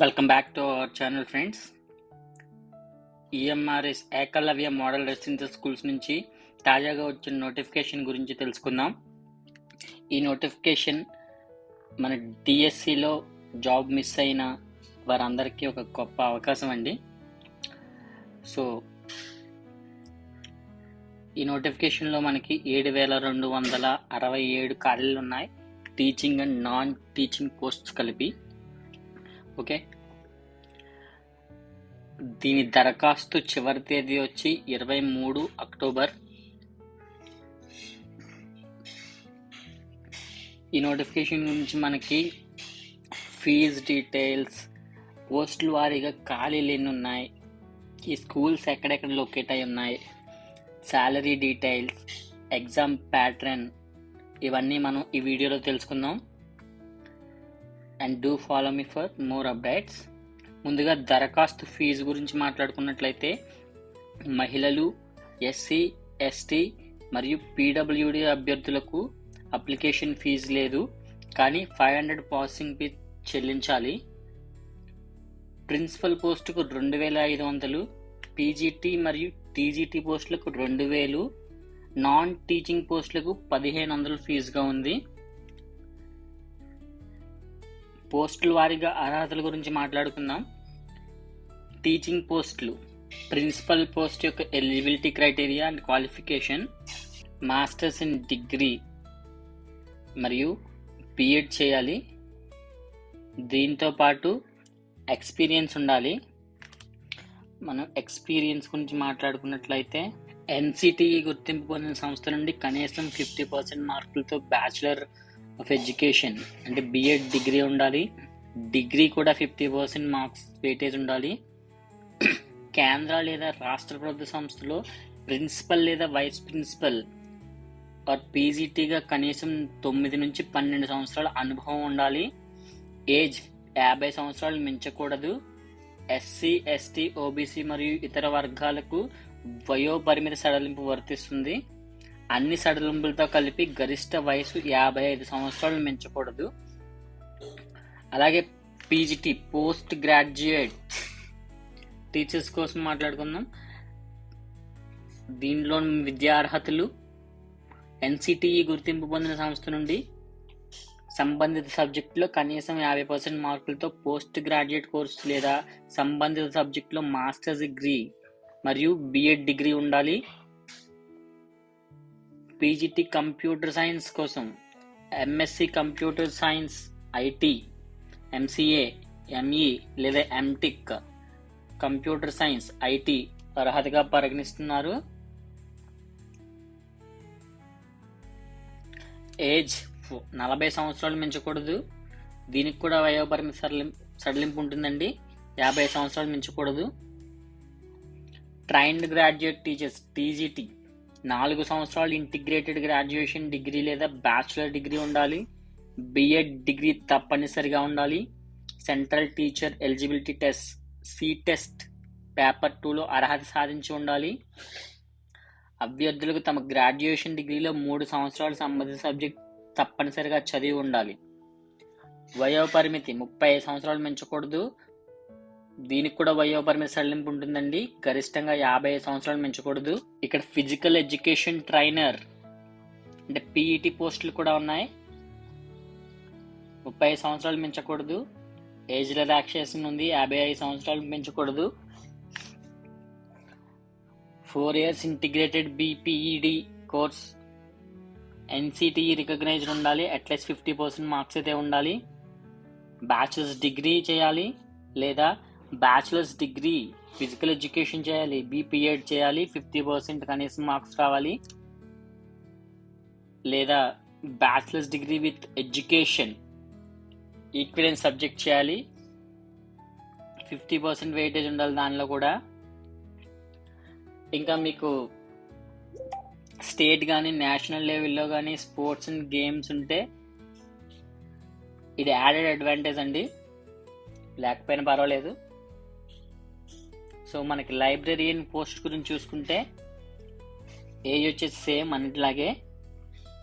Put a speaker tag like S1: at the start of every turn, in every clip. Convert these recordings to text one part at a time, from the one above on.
S1: Welcome back to our channel friends EMRS Eklavya model residential schools నుంచి తాజాగా వచ్చిన notification గురించి తెలుసుకుందాం. ఈ నోటిఫికేషన్ మన డిఎస్సిలో జాబ్ మిస్ అయిన వారందరికీ ఒక గొప్ప అవకాశం అండి. సో ఈ నోటిఫికేషన్లో మనకి ఏడు వేల రెండు వందల అరవై ఏడు ఖాళీలు ఉన్నాయి. Teaching and non teaching posts కలిపి ఓకే? దీని దరఖాస్తు చివరి తేదీ వచ్చి ఇరవై మూడు అక్టోబర్. ఈ నోటిఫికేషన్ గురించి మనకి ఫీజ్ డీటెయిల్స్ పోస్టుల వారీగా ఖాళీలు ఎన్ని ఉన్నాయి. ఈ స్కూల్స్ ఎక్కడెక్కడ లొకేట్ అయి ఉన్నాయి? శాలరీ డీటెయిల్స్ ఎగ్జామ్ ప్యాటర్న్ ఇవన్నీ మనం ఈ వీడియోలో తెలుసుకుందాం. And do follow me for more updates ముందుగా దరఖాస్తు ఫీజు గురించి మాట్లాడుకున్నట్లయితే మహిళలు ఎస్సీ ఎస్టీ మరియు పీడబ్ల్యూడి అభ్యర్థులకు అప్లికేషన్ ఫీజు లేదు. కానీ ఫైవ్ హండ్రెడ్ ప్రాసెసింగ్ ఫీ చెల్లించాలి. ప్రిన్సిపల్ పోస్టుకు రెండు వేల ఐదు వందలు పీజీటీ మరియు టీజీటీ పోస్టులకు రెండు వేలు నాన్ టీచింగ్ పోస్టులకు పదిహేను వందలు ఫీజుగా ఉంది. పోస్టుల వారీగా అర్హతల గురించి మాట్లాడుకుందాం. టీచింగ్ పోస్టులు. ప్రిన్సిపల్ పోస్ట్ యొక్క eligibility criteria and qualification. Masters in degree మరియు బిఎడ్ చేయాలి. దీంతో పాటు ఎక్స్పీరియన్స్ ఉండాలి. మనం ఎక్స్పీరియన్స్ గురించి మాట్లాడుకున్నట్లయితే ఎన్సిటిఈ గుర్తింపు పొందిన సంస్థ నుండి కనీసం ఫిఫ్టీ పర్సెంట్ మార్కులతో బ్యాచిలర్ ఆఫ్ ఎడ్యుకేషన్ అంటే బిఎడ్ డిగ్రీ ఉండాలి. డిగ్రీ కూడా ఫిఫ్టీ పర్సెంట్ మార్క్స్ వెయిటేజ్ ఉండాలి. కేంద్ర లేదా రాష్ట్ర ప్రభుత్వ సంస్థలో ప్రిన్సిపల్ లేదా వైస్ ప్రిన్సిపల్ ఆర్ పీజీటీగా కనీసం తొమ్మిది నుంచి పన్నెండు సంవత్సరాల అనుభవం ఉండాలి. ఏజ్ యాభై సంవత్సరాలు మించకూడదు. ఎస్సీ ఎస్టీ ఓబీసీ మరియు ఇతర వర్గాలకు వయో పరిమితి సడలింపు వర్తిస్తుంది. అన్ని సడలింపులతో కలిపి గరిష్ట వయసు యాభై ఐదు సంవత్సరాలు మించకూడదు. అలాగే పీజీటీ పోస్ట్ గ్రాడ్యుయేట్. టీచర్స్ కోసం మాట్లాడుకుందాం. దీనిలో విద్యా అర్హతలు. ఎన్సిటిఈ గుర్తింపు పొందిన సంస్థ నుండి సంబంధిత సబ్జెక్టులో కనీసం యాభై పర్సెంట్ మార్కులతో పోస్ట్ గ్రాడ్యుయేట్ కోర్సు లేదా సంబంధిత సబ్జెక్టులో మాస్టర్స్ డిగ్రీ మరియు బిఎడ్ డిగ్రీ ఉండాలి. పీజీటీ కంప్యూటర్ సైన్స్ కోసం MSc computer science IT MCA ME లేదా ఎంటిక్ కంప్యూటర్ సైన్స్ ఐటీ అర్హతగా పరిగణిస్తున్నారు. ఏజ్ నలభై సంవత్సరాలు మించకూడదు. దీనికి కూడా వయోపరిమితి సడలి సడలింపు ఉంటుందండి. యాభై సంవత్సరాలు మించకూడదు. ట్రైన్డ్ గ్రాడ్యుయేట్ టీచర్స్ టీజీటీ నాలుగు సంవత్సరాలు ఇంటిగ్రేటెడ్ గ్రాడ్యుయేషన్ డిగ్రీ లేదా బ్యాచిలర్ డిగ్రీ ఉండాలి. బిఎడ్ డిగ్రీ తప్పనిసరిగా ఉండాలి. Central teacher eligibility test C test paper టూలో అర్హత సాధించి ఉండాలి. అభ్యర్థులకు తమ గ్రాడ్యుయేషన్ డిగ్రీలో మూడు సంవత్సరాలు సంబంధిత సబ్జెక్ట్ తప్పనిసరిగా చదివి ఉండాలి. వయోపరిమితి ముప్పై సంవత్సరాలు మించకూడదు దీనికి కూడా వయోపరిమితి సడలింపు ఉంటుందండి. గరిష్టంగా యాభై ఐదు సంవత్సరాలు మించకూడదు. ఇక్కడ ఫిజికల్ ఎడ్యుకేషన్ ట్రైనర్ అంటే పీఈటీ పోస్టులు కూడా ఉన్నాయి. ముప్పై సంవత్సరాలు మించకూడదు. ఏజ్ రిలాక్సేషన్ ఉంది. యాభై ఐదు సంవత్సరాలు మించకూడదు. Four years integrated BPEd course NCTE recognised ఉండాలి. At least fifty percent marks అయితే ఉండాలి. బ్యాచిలర్స్ డిగ్రీ చేయాలి. లేదా బ్యాచిలర్స్ డిగ్రీ ఫిజికల్ ఎడ్యుకేషన్ చేయాలి బీపీఎడ్ చేయాలి ఫిఫ్టీ పర్సెంట్ కనీసం మార్క్స్ రావాలి. లేదా bachelors degree with education equivalence subject చేయాలి. ఫిఫ్టీ పర్సెంట్ వెయిటేజ్ ఉండాలి దానిలో కూడా. ఇంకా మీకు స్టేట్ కానీ నేషనల్ లెవెల్లో కానీ స్పోర్ట్స్ అండ్ గేమ్స్ ఉంటే ఇది యాడెడ్ అడ్వాంటేజ్ అండి. లేకపోయినా పర్వాలేదు. సో మనకి లైబ్రరీయన్ పోస్ట్ గురించి చూసుకుంటే ఏజ్ వచ్చేసి సేమ్ అన్నిటిలాగే.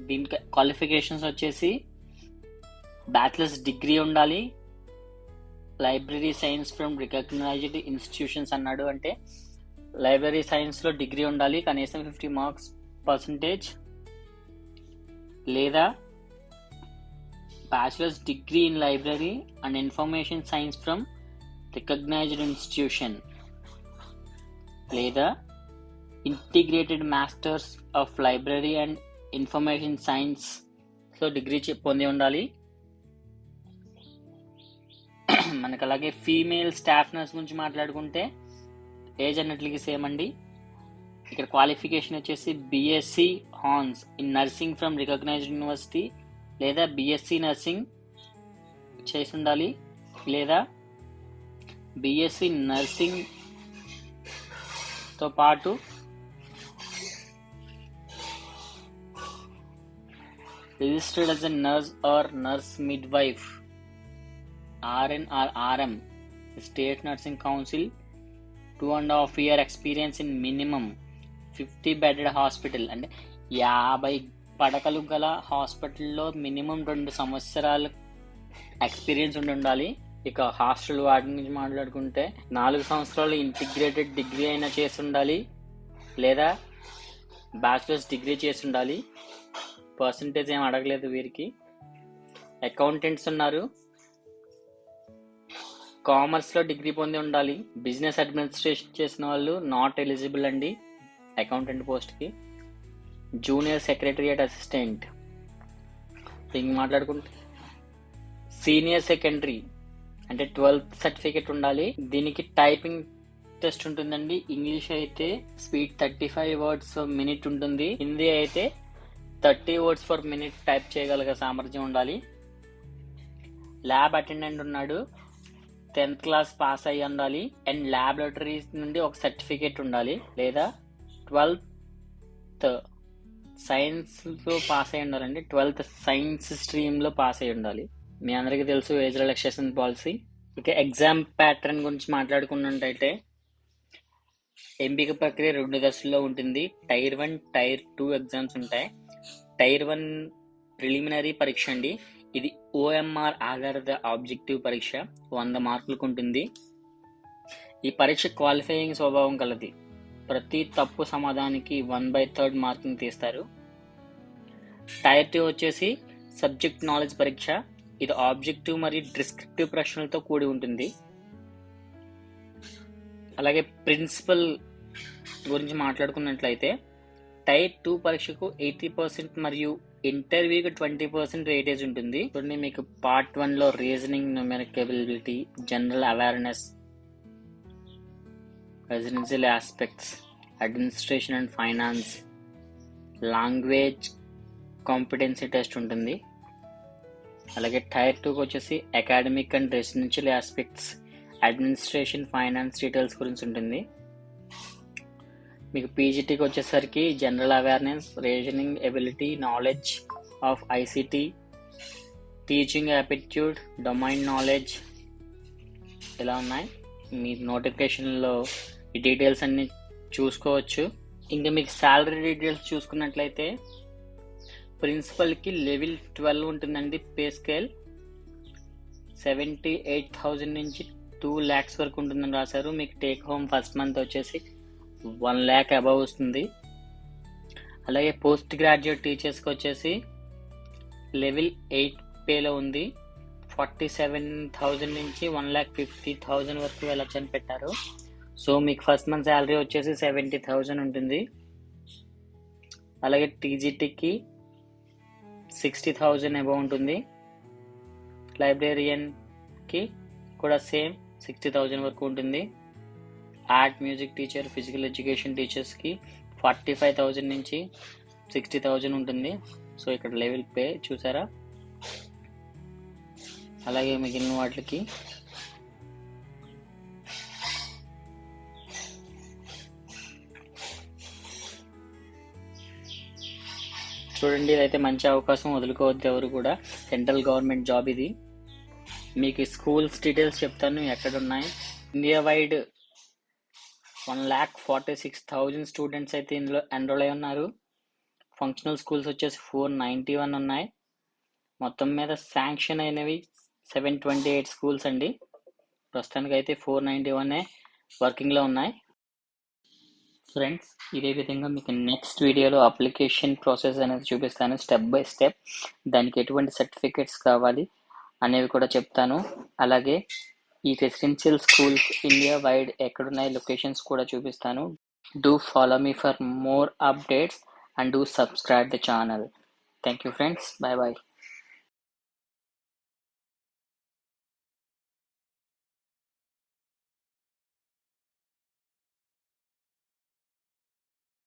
S1: దీనికి క్వాలిఫికేషన్స్ వచ్చేసి బ్యాచిలర్స్ డిగ్రీ ఉండాలి. Library science from recognised institutions అన్నాడు అంటే లైబ్రరీ సైన్స్లో డిగ్రీ ఉండాలి. కనీసం ఫిఫ్టీ మార్క్స్ పర్సంటేజ్ లేదా bachelors degree in library and information science from recognised institution లేదా integrated masters of library and information సైన్స్లో డిగ్రీ పొంది ఉండాలి. మనకు అలాగే ఫీమేల్ స్టాఫ్ నర్స్ గురించి మాట్లాడుకుంటే ఏజ్ అన్నట్లకి సేమ్ అండి. ఇక్కడ క్వాలిఫికేషన్ వచ్చేసి BSc hons in nursing from recognised university లేదా బిఎస్సి నర్సింగ్ చేసి ఉండాలి. లేదా బిఎస్సి నర్సింగ్ తో పాటు registered as a nurse or nurse midwife RN or RM State Nursing Council two and half year experience in minimum fifty bedded hospital. అంటే యాభై పడకలు గల హాస్పిటల్లో మినిమం రెండు సంవత్సరాలు ఎక్స్పీరియన్స్ ఉండి ఉండాలి. ఇక హాస్టల్ వాటి నుంచి మాట్లాడుకుంటే నాలుగు సంవత్సరాలు ఇంటిగ్రేటెడ్ డిగ్రీ అయినా చేసి ఉండాలి లేదా బ్యాచిలర్స్ డిగ్రీ చేసి ఉండాలి పర్సంటేజ్ ఏం అడగలేదు వీరికి. అకౌంటెంట్స్ ఉన్నారు. కామర్స్లో డిగ్రీ పొంది ఉండాలి. బిజినెస్ అడ్మినిస్ట్రేషన్ చేసిన వాళ్ళు నాట్ ఎలిజిబుల్ అండి అకౌంటెంట్ పోస్ట్కి. Junior secretariat assistant. ఇంక మాట్లాడుకుంటే సీనియర్ సెకండరీ అంటే ట్వెల్త్ సర్టిఫికేట్ ఉండాలి. దీనికి టైపింగ్ టెస్ట్ ఉంటుందండి. ఇంగ్లీష్ అయితే speed thirty five words minute ఉంటుంది. హిందీ అయితే thirty words per minute type చేయగలిగే సామర్థ్యం ఉండాలి. ల్యాబ్ అటెండెంట్ ఉన్నాడు. టెన్త్ క్లాస్ పాస్ అయ్యి ఉండాలి. అండ్ ల్యాబొరేటరీస్ నుండి ఒక సర్టిఫికేట్ ఉండాలి. లేదా ట్వెల్త్ సైన్స్లో పాస్ అయి ఉండాలండి. ట్వెల్త్ సైన్స్ స్ట్రీమ్లో పాస్ అయి ఉండాలి. మీ అందరికీ తెలుసు ఏజ్ రిలాక్సేషన్ పాలసీ. ఇక ఎగ్జామ్ ప్యాటర్న్ గురించి మాట్లాడుకున్నట్టయితే ఎంపిక ప్రక్రియ రెండు దశల్లో ఉంటుంది. Tier one tier two exams ఉంటాయి. టైర్ వన్ ప్రిలిమినరీ పరీక్ష అండి. ఇది ఓఎంఆర్ ఆధారిత ఆబ్జెక్టివ్ పరీక్ష. వంద మార్కులకు ఉంటుంది. ఈ పరీక్ష క్వాలిఫైయింగ్ స్వభావం కలది. ప్రతి తప్పు సమాధానానికి వన్ బై థర్డ్ మార్కుని తీస్తారు. టైర్ టూ వచ్చేసి సబ్జెక్ట్ నాలెడ్జ్ పరీక్ష. ఇది ఆబ్జెక్టివ్ మరియు డిస్క్రిప్టివ్ ప్రశ్నలతో కూడి ఉంటుంది. అలాగే ప్రిన్సిపల్ గురించి మాట్లాడుకున్నట్లయితే టైర్ టూ పరీక్షకు ఎయిటీ పర్సెంట్ మరియు ఇంటర్వ్యూకి ట్వంటీ పర్సెంట్ వెయిటేజ్ ఉంటుంది. చూడండి మీకు పార్ట్ వన్లో reasoning numeric general awareness residential aspects administration and finance language competency test ఉంటుంది. అలాగే టైర్ టూకి వచ్చేసి academic and residential aspects administration finance details గురించి ఉంటుంది. మీకు పీజీటీకి వచ్చేసరికి general awareness reasoning ability knowledge of ICT teaching aptitude domain knowledge ఇలా ఉన్నాయి. మీ నోటిఫికేషన్లో ఈ డీటెయిల్స్ అన్ని చూసుకోవచ్చు. ఇంకా మీకు శాలరీ డీటెయిల్స్ చూసుకున్నట్లయితే ప్రిన్సిపల్కి లెవెల్ ట్వెల్వ్ ఉంటుందండి pay scale. Seventy eight thousand నుంచి టూ ల్యాక్స్ వరకు ఉంటుందని రాశారు. మీకు టేక్ హోమ్ ఫస్ట్ మంత్ వచ్చేసి వన్ ల్యాక్ అబవ్ వస్తుంది. అలాగే పోస్ట్ గ్రాడ్యుయేట్ టీచర్స్కి వచ్చేసి లెవెల్ ఎయిట్ పేలో ఉంది. ఫార్టీ సెవెన్ థౌజండ్ నుంచి వన్ ల్యాక్ ఫిఫ్టీ థౌజండ్ వరకు వెళ్ళొచ్చు అని పెట్టారు. సో మీకు ఫస్ట్ మంత్ శాలరీ వచ్చేసి సెవెంటీ థౌజండ్ ఉంటుంది. అలాగే టీజీటీకి సిక్స్టీ థౌజండ్ అబౌవ్ ఉంటుంది. లైబ్రేరియన్కి కూడా సేమ్ సిక్స్టీ థౌజండ్ వరకు ఉంటుంది. Art music teacher physical education టీచర్స్కి ఫార్టీ ఫైవ్ థౌజండ్ నుంచి సిక్స్టీ థౌజండ్ ఉంటుంది. సో ఇక్కడ లెవెల్ పే చూసారా? అలాగే మిగిలిన వాటికి చూడండి ఇదైతే మంచి అవకాశం వదులుకోవద్దు ఎవరు కూడా. సెంట్రల్ గవర్నమెంట్ జాబ్ ఇది. మీకు స్కూల్స్ డీటెయిల్స్ చెప్తాను ఎక్కడ ఉన్నాయి India wide one lakh forty six thousand students అయితే ఇందులో ఎన్రోల్ అయి ఉన్నారు. ఫంక్షనల్ స్కూల్స్ వచ్చేసి ఫోర్ నైంటీ వన్ ఉన్నాయి. మొత్తం మీద శాంక్షన్ అయినవి సెవెన్ ట్వంటీ ఎయిట్ స్కూల్స్ అండి. ప్రస్తుతానికి అయితే ఫోర్ నైంటీ వన్ వర్కింగ్లో ఉన్నాయి. ఫ్రెండ్స్ ఇదే విధంగా మీకు నెక్స్ట్ వీడియోలో అప్లికేషన్ ప్రాసెస్ అనేది చూపిస్తాను స్టెప్ బై స్టెప్ దానికి ఎటువంటి సర్టిఫికేట్స్ కావాలి అనేవి కూడా చెప్తాను. అలాగే ఈ రెసిడెన్షియల్ స్కూల్స్ ఇండియా వైడ్ ఎక్కడున్నాయి లొకేషన్స్ కూడా చూపిస్తాను. Do follow me for more updates and do subscribe the channel thank you friends bye bye